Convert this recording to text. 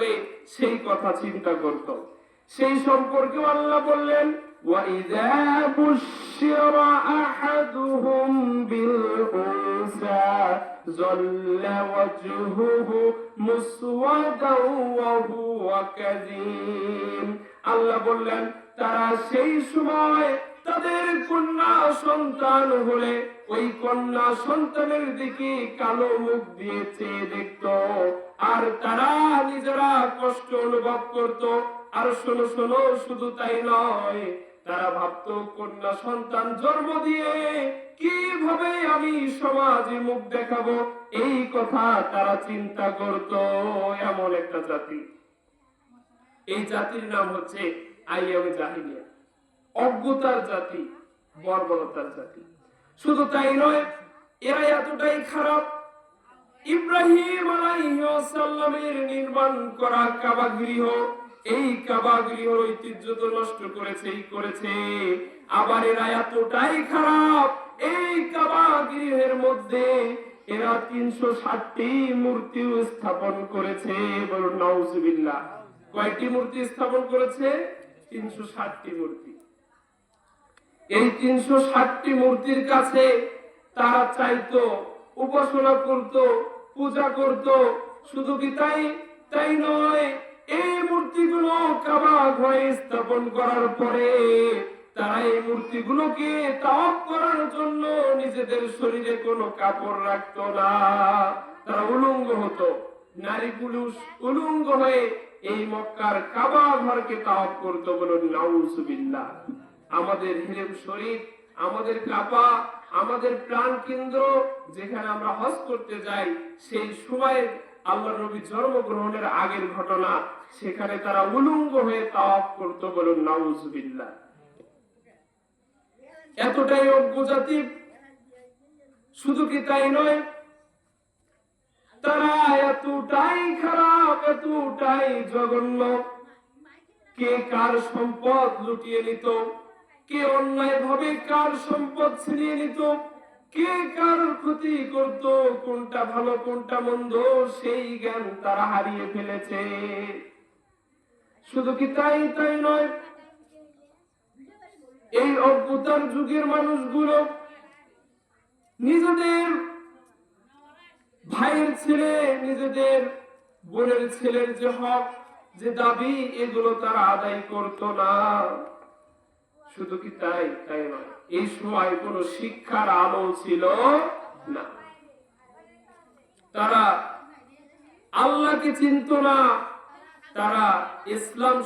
যাবে সেই কথা চিন্তা করত সেই সম্পর্কে আল্লাহ বললেন وَإِذَا بُشِّرَ أَحَدُهُم بِالْأُنثَى ظَلَّ وَجْهُهُ مُسْوَدًا وَهُوَ كَظِيمٌ আল্লাহ বললেন তারা সেই সময় তাদের কন্যা সন্তান হলে ওই কন্যা সন্তানের দিকে কালো মুখ দিয়ে চেয়ে দেখত আর তারা নিজেরা কষ্ট অনুভব করত, আর শোনো শোনো শুধু তাই নয়, তারা ভাবতো, কন্যা সন্তান জন্ম দিয়ে কীভাবে আমি সমাজে মুখ দেখাবো? এই কথা তারা চিন্তা করত, এমন একটা জাতি। এই জাতির নাম হচ্ছে আইয়ামে জাহিলিয়া। অজ্ঞতার জাতি, বর্বরতার জাতি। শুধু তাই নয়, এরা এতটাই খারাপ ইব্রাহিম আলাইহিসসালামের নির্মাণ করা কাবা গৃহ এই কাবা গৃহর ঐতিহ্য তো নষ্ট করেছেই করেছে। আবার এরা এতটাই খারাপ। এই কাবা গৃহের মধ্যে এরা তিনশো ষাটটি মূর্তি স্থাপন করেছে বলুন, নাউজুবিল্লাহ। কয়টি মূর্তি স্থাপন করেছে? তিনশো ষাটটি মূর্তি। এই তিনশো ষাটটি মূর্তির কাছে তারা চাইতো উপাসনা করত, পূজা করত। শুধু কি তাই? তাই নয়, এই মূর্তিগুলো কাবা ঘরে স্থাপন করার পরে তারা এই মূর্তিগুলোকে তাওয়াফ করার জন্য নিজেদের শরীরে কোনো কাপড় রাখতো না। তারা উলঙ্গ হতো। নারী পুরুষ উলঙ্গ হয়ে এই মক্কার কাবা ঘরকে তাওয়াফ করতো বলুন, নাউজুবিল্লাহ। আমাদের হিরেম শরীফ, আমাদের কাপা আমাদের প্রাণ কেন্দ্র যেখানে আমরা হজ করতে যাই, সেই সময় আল্লাহ নবী জন্মগ্রহণের আগের ঘটনা, সেখানে তারা উলঙ্গ হয়ে তাওয়াফ করতো বলুন, নাউজুবিল্লাহ। এতটাই অজ্ঞ জাতি, শুধু কি তাই নয়? তারা এতটাই খারাপ, এতটাই জঘন্য। কে কার সম্পদ লুটিয়ে নিত? কে অন্যায় ভাবে কার সম্পদ ছিনিয়ে নিত? কে কার ক্ষতি করত? কোনটা ভালো, কোনটা মন্দ, সেই জ্ঞান তারা হারিয়ে ফেলেছে। শুধু কি তাই তাই নয়, এই অজ্ঞতার যুগের মানুষগুলো নিজেদের ভাইয়ের ছেলে, নিজেদের বোনের ছেলের যে হক, যে দাবি, এগুলো তারা আদায় করতো না। শুধু কি তাই? তাই নয়। এই সময় কোন শিক্ষার আলো ছিল না। তারা আল্লাহকে চিনত না। তারা ইসলাম